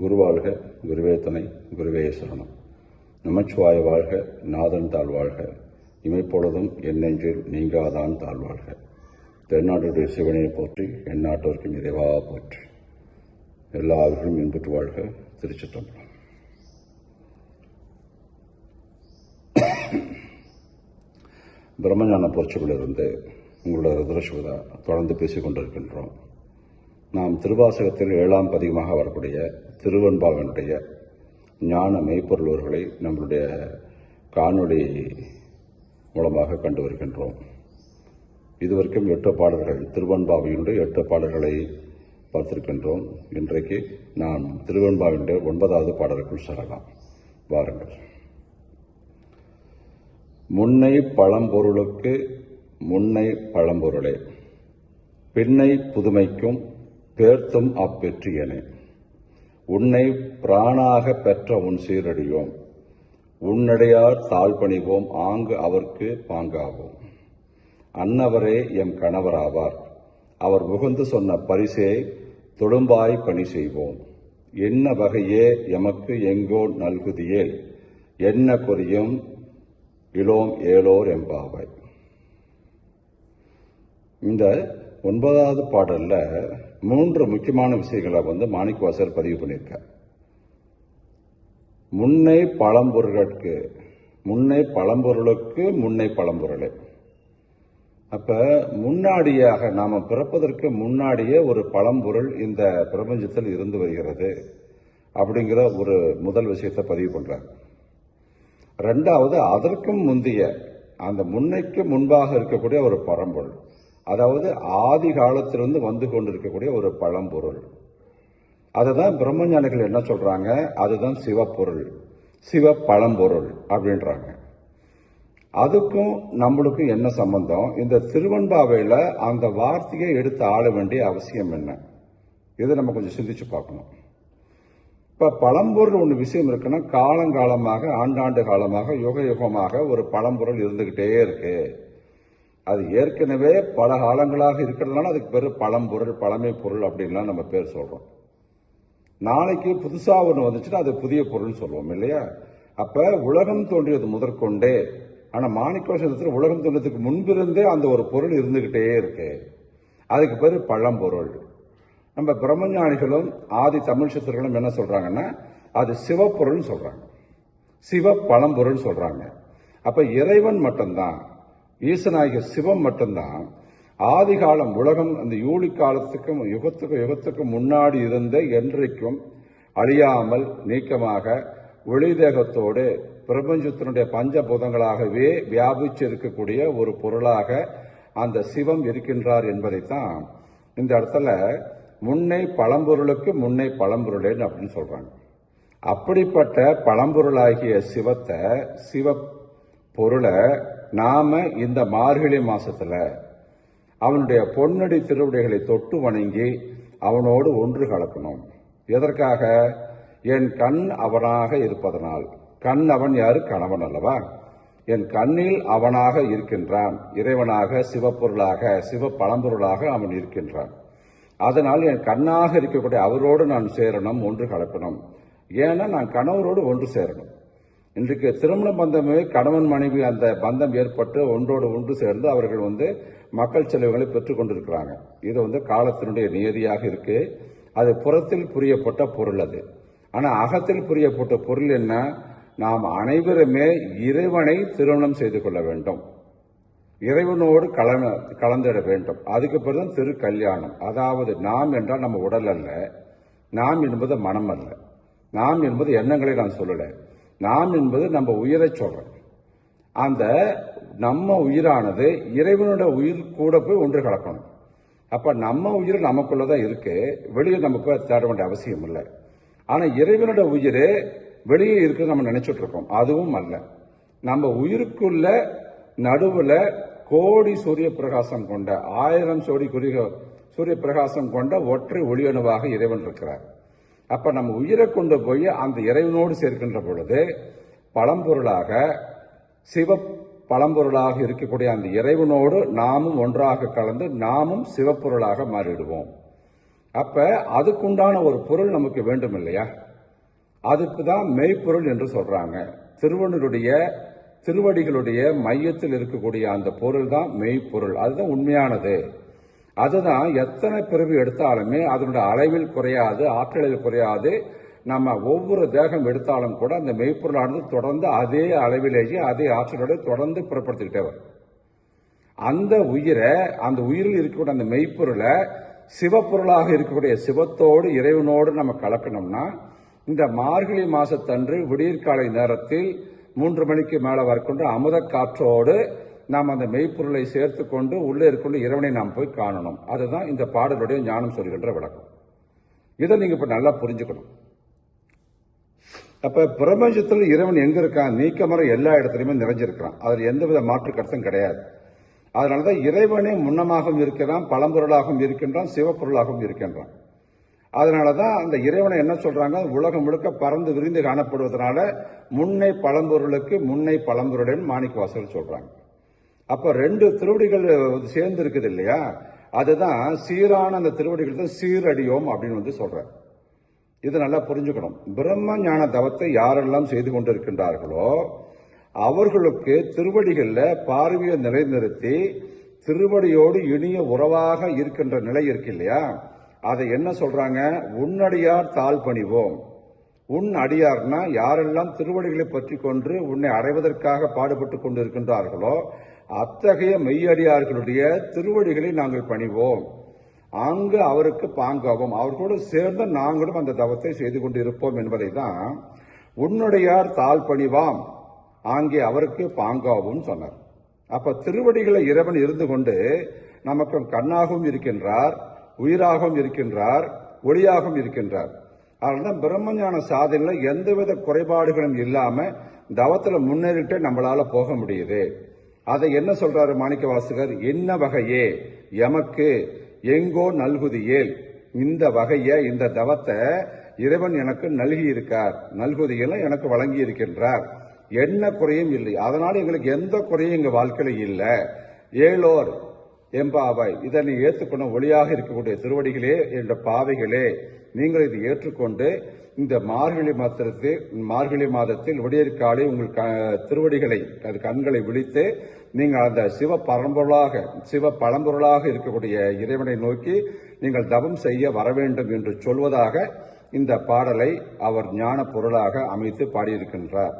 குருவாழ்க குருவே துணை குருவே சரணம். நமச்சிவாய வாழ்க நாதன் தாழ்வாழ்க இமைப்பொழுதும் என்னென்றில் நீங்காதான் தாழ்வாழ்க தென்னாட்டுடைய சிவனை போற்றி என் நாட்டோருக்கும் இறைவா போற்றி. எல்லா இன்புற்று வாழ்க திருச்சிற்றம்பலம். பிரம்மஞான புரட்சிகளிலிருந்து உங்களோட ருத்ரசிவதா தொடர்ந்து பேசிக் கொண்டிருக்கின்றோம் நாம் திருவாசகத்தில் ஏழாம் பதிகமாக வரக்கூடிய திருவெண்பாவினுடைய ஞான மெய்ப்பொருளர்களை நம்மளுடைய காணொளி மூலமாக கண்டு வருகின்றோம். இதுவரைக்கும் எட்டு பாடல்கள் திருவன்பாவியினுடைய எட்டு பாடல்களை பார்த்திருக்கின்றோம். இன்றைக்கு நாம் திருவன்பாவினுடைய ஒன்பதாவது பாடலுக்குள் செல்லலாம். வாருங்கள். முன்னை பழம்பொருளுக்கு முன்னை பழம்பொருளே பின்னை புதுமைக்கும் பேர்த்தும் அப்பெற்றியனே. உன்னை பிராணாக பெற்ற உன் சீரடியோம். உன்னடையார் தாழ்பணிவோம் ஆங்கு அவர்க்கு பாங்காவோம். அன்னவரே எம் கணவராவார். அவர் முகந்து சொன்ன பரிசே தொழும்பாய் பணி செய்வோம். என்ன வகையே எமக்கு எங்கோ நல்குதியே என்ன கொரியும் இளோம் ஏலோர் எம்பாவாய். இந்த ஒன்பதாவது பாடலில் மூன்று முக்கியமான விஷயங்களை வந்து மாணிக்கவாசர் பதிவு பண்ணியிருக்கார். முன்னை பழம்பொருளுக்கு முன்னை பழம்பொருளுக்கு முன்னை பழம்பொருளே. அப்போ முன்னாடியாக நாம் பிறப்பதற்கு முன்னாடியே ஒரு பழம்பொருள் இந்த பிரபஞ்சத்தில் இருந்து வருகிறது அப்படிங்கிற ஒரு முதல் விஷயத்தை பதிவு பண்ணுறார் ரெண்டாவது அதற்கும் முந்தைய அந்த முன்னைக்கு முன்பாக இருக்கக்கூடிய ஒரு பழம்பொருள். அதாவது ஆதி காலத்திலிருந்து வந்து கொண்டிருக்கக்கூடிய ஒரு பழம்பொருள். அதுதான் பிரம்மஞானிகள் என்ன சொல்கிறாங்க அதுதான் சிவப்பொருள். சிவ பழம்பொருள் அப்படின்றாங்க. அதுக்கும் நம்மளுக்கும் என்ன சம்பந்தம்? இந்த திருவன்பாவையில் அந்த வார்த்தையை எடுத்து ஆள வேண்டிய அவசியம் என்ன? இதை நம்ம கொஞ்சம் சிந்திச்சு பார்க்கணும். இப்போ பழம்பொருள் ஒன்று விஷயம் இருக்குன்னா காலங்காலமாக ஆண்டாண்டு காலமாக யுக யுகமாக ஒரு பழம்பொருள் இருந்துக்கிட்டே இருக்குது அது ஏற்கனவே பல காலங்களாக இருக்கிறதுனால அதுக்கு பேர் பழம்பொருள் பழமை பொருள் அப்படின்லாம் நம்ம பேர் சொல்கிறோம் நாளைக்கு புதுசாக ஒன்று வந்துச்சுன்னா அது புதிய பொருள்னு சொல்லுவோம் இல்லையா? அப்போ உலகம் தோன்றியது முதற்கொண்டே. ஆனால் மாணிக்கோஷத்தில் உலகம் தோன்றதுக்கு முன்பிருந்தே அந்த ஒரு பொருள் இருந்துக்கிட்டே இருக்கு. அதுக்கு பேர் பழம்பொருள் நம்ம பிரம்மஞானிகளும் ஆதி தமிழ் சித்தர்களும் என்ன சொல்கிறாங்கன்னா அது சிவப்பொருள்னு சொல்கிறாங்க சிவ பழம்பொருள்னு சொல்கிறாங்க அப்போ இறைவன் மட்டும்தான். ஈசனாகிய சிவம் மட்டும்தான் ஆதி காலம் உலகம் அந்த யூழி காலத்துக்கும் யுகத்துக்கும் யுகத்துக்கும் முன்னாடி இருந்த என்றைக்கும் அழியாமல் நீக்கமாக ஒளிதேகத்தோடு பிரபஞ்சத்தினுடைய பஞ்சபூதங்களாகவே வியாபிச்சு இருக்கக்கூடிய ஒரு பொருளாக அந்த சிவம் இருக்கின்றார் என்பதைத்தான் இந்த இடத்துல முன்னை பழம்பொருளுக்கு முன்னை பழம்பொருளேன்னு அப்படின்னு சொல்றாங்க. அப்படிப்பட்ட பழம்பொருளாகிய சிவத்தை சிவ பொருளை நாம இந்த மார்கழி மாசத்துல அவனுடைய பொன்னடி திருவுடைகளை தொட்டு வணங்கி அவனோடு ஒன்று கலக்கணும். எதற்காக? என் கண் அவனாக இருப்பதனால். கண் அவன் யாரு? கணவன் அல்லவா? என் கண்ணில் அவனாக இருக்கின்றான். இறைவனாக சிவப்பொருளாக சிவ பழம்பொருளாக அவன் இருக்கின்றான். அதனால் என் கண்ணாக இருக்கக்கூடிய அவரோடு நான் சேரணும் ஒன்று கலக்கணும். ஏன்னா நான் கணவரோடு ஒன்று சேரணும். இன்றைக்கு திருமண பந்தமே கணவன் மனைவி அந்த பந்தம் ஏற்பட்டு ஒன்றோடு ஒன்று சேர்ந்து அவர்கள் வந்து மக்கள் செலவுகளை பெற்றுக் கொண்டிருக்கிறாங்க. இது வந்து காலத்தினுடைய நியதியாக இருக்கு. அது புறத்தில் புரியப்பட்ட பொருள் அது. ஆனால் அகத்தில் புரியப்பட்ட பொருள் என்ன? நாம் அனைவருமே இறைவனை திருமணம் செய்து கொள்ள வேண்டும். இறைவனோடு கலன கலந்திட வேண்டும். அதுக்கு பிறகு திரு கல்யாணம் அதாவது நாம் என்றால் நம்ம உடல் அல்ல. நாம் என்பது மனம் அல்ல. நாம் என்பது எண்ணங்களை நான் சொல்லலை. நாம் என்பது நம்ம உயிரை சொல்றேன் அந்த நம்ம உயிரானது இறைவனோட உயிர் கூட போய் ஒன்று கலக்கணும். அப்போ நம்ம உயிர் நமக்குள்ளதான் இருக்கு. வெளியே நமக்கு தேட வேண்டிய அவசியம் இல்லை. ஆனால் இறைவனோட உயிர் வெளியே இருக்கு நம்ம நினைச்சிட்டு இருக்கோம். அதுவும் அல்ல. நம்ம உயிருக்குள்ள நடுவில் கோடி சூரிய பிரகாசம் கொண்ட ஆயிரம் சோடி குறிக சூரிய பிரகாசம் கொண்ட ஒற்றை ஒளியணுவாக இறைவன் இருக்கிறார். அப்ப நம்ம உயிரை கொண்டு போய் அந்த இறைவனோடு சேர்க்கின்ற பொழுது பழம்பொருளாக சிவ பழம்பொருளாக இருக்கக்கூடிய அந்த இறைவனோடு நாமும் ஒன்றாக கலந்து நாமும் சிவப்பொருளாக மாறிடுவோம். அப்ப அதுக்குண்டான ஒரு பொருள் நமக்கு வேண்டும் இல்லையா அதுக்கு தான் மெய்ப்பொருள் என்று சொல்றாங்க. திருவண்ணருடைய திருவடிகளுடைய மையத்தில் இருக்கக்கூடிய அந்த பொருள் தான் மெய்ப்பொருள். அதுதான் உண்மையானது. அதுதான் எத்தனை பிறவி எடுத்தாலுமே அதனுடைய அளவில் குறையாது ஆற்றலில் குறையாது. நம்ம ஒவ்வொரு தேகம் எடுத்தாலும் கூட அந்த மெய்ப்பொருளானது தொடர்ந்து அதே அளவிலேயே அதே ஆற்றலோடு தொடர்ந்து புறப்படுத்திக்கிட்டே வரும். அந்த உயிரை அந்த உயிரில் இருக்கக்கூடிய அந்த மெய்ப்பொருளை சிவப்பொருளாக இருக்கக்கூடிய சிவத்தோடு இறைவனோடு நம்ம கலக்கணும்னா இந்த மார்கழி மாசத்தன்று விடியற்காலை நேரத்தில் மூன்று மணிக்கு மேலே வரக்கொண்டு அமுத காற்றோடு நாம் அந்த மெய்ப்பொருளை சேர்த்து கொண்டு உள்ளே இருக்கொண்டு இறைவனை நாம் போய் காணணும். அதுதான் இந்த பாடலுடைய ஞானம் சொல்கின்ற விளக்கம். இதை நீங்கள் இப்போ நல்லா புரிஞ்சுக்கணும். அப்போ பிரபஞ்சத்தில் இறைவன் எங்கே இருக்கான்? நீக்கமர எல்லா இடத்துலையுமே நிறைஞ்சிருக்கிறான். அதில் எந்தவித மாற்று கருத்தும் கிடையாது. அதனாலதான் இறைவனே முன்னமாகவும் இருக்கிறான் பழம்பொருளாகவும் இருக்கின்றான் சிவப்பொருளாகவும் இருக்கின்றான். அதனாலதான் அந்த இறைவனை என்ன சொல்றாங்க? உலகம் முழுக்க பறந்து விரிந்து காணப்படுவதனால முன்னை பழம்பொருளுக்கு முன்னை பழம்பொருடன் மாணிக்க வாசல் சொல்றாங்க. அப்போ ரெண்டு திருவடிகள் சேர்ந்து இருக்குது இல்லையா? அதுதான் சீரான அந்த திருவடிகள் தான் சீரடியோம் அப்படின்னு வந்து சொல்றார். இது நல்லா புரிஞ்சுக்கணும். பிரம்ம ஞான தவத்தை யாரெல்லாம் செய்து கொண்டிருக்கின்றார்களோ அவர்களுக்கு திருவடிகளில் பார்வையை நிலைநிறுத்தி திருவடியோடு இனிய உறவாக இருக்கின்ற நிலை இருக்கு இல்லையா? அதை என்ன சொல்றாங்க? உன்னடியார் தாழ் பணிவோம் உன் அடியார்னா யாரெல்லாம் திருவடிகளை பற்றி கொண்டு உன்னை அடைவதற்காக பாடுபட்டு கொண்டிருக்கின்றார்களோ அத்தகைய மெய்யடியார்களுடைய திருவடிகளை நாங்கள் பணிவோம். அங்கு அவருக்கு பாங்காவோம் அவர்களோடு சேர்ந்து நாங்களும் அந்த தவத்தை செய்து கொண்டிருப்போம் என்பதை தான் உன்னுடையார் தாழ் பணிவாம். ஆங்கே அவருக்கு பாங்காவும் சொன்னார். அப்ப திருவடிகளை இறைவன் இருந்து கொண்டு நமக்கு கண்ணாகவும் இருக்கின்றார் உயிராகவும் இருக்கின்றார் ஒளியாகவும் இருக்கின்றார். அதனால பிரம்மஞான சாதனையில் எந்தவித குறைபாடுகளும் இல்லாமல் தவத்தில் முன்னேறிட்டே நம்மளால் போக முடியுது. அதை என்ன சொல்றாரு மாணிக்க வாசகர் என்ன வகையே? எமக்கு எங்கோ நல்குதியேல். இந்த வகைய இந்த தவத்தை இறைவன் எனக்கு நல்கி இருக்கார் நல்குதிகளை எனக்கு வழங்கி இருக்கின்றார் என்ன குறையும் இல்லை. அதனால எங்களுக்கு எந்த குறையும் எங்க வாழ்க்கையில இல்லை. ஏழோர் எம்பாவாய் இதனை ஏற்றுக்கொண்ட ஒளியாக இருக்கக்கூடிய திருவடிகளே என்ற பாவைகளே நீங்கள் இதை ஏற்றுக்கொண்டு இந்த மார்கழி மாதத்தில் மார்கழி மாதத்தில் விடியற்காலை உங்கள் க- திருவடிகளை அது கண்களை விழித்து நீங்கள் அந்த சிவ பரம்பொருளாக சிவ பழம்பொருளாக இருக்கக்கூடிய இறைவனை நோக்கி நீங்கள் தவம் செய்ய வர வேண்டும் என்று சொல்வதாக இந்த பாடலை அவர் ஞான பொருளாக அமைத்து பாடியிருக்கின்றார்.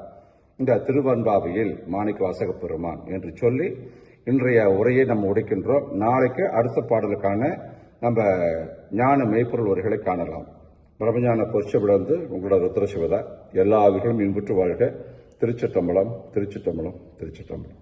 இந்த திருவன்பாவையில் மாணிக்க வாசக பெருமான் என்று சொல்லி இன்றைய உரையை நம்ம உடைக்கின்றோம். நாளைக்கு அடுத்த பாடலுக்கான நம்ம ஞான மெய்ப்பொருள் உரைகளை காணலாம். பிரபஞான பொற்சவிடந்து உங்களோட ருத்ரசிவதா எல்லா அவர்களும் இன்புற்று வாழ்க. திருச்சிட்டம்பலம் திருச்சிட்டம்பலம் திருச்சிட்டம்பலம்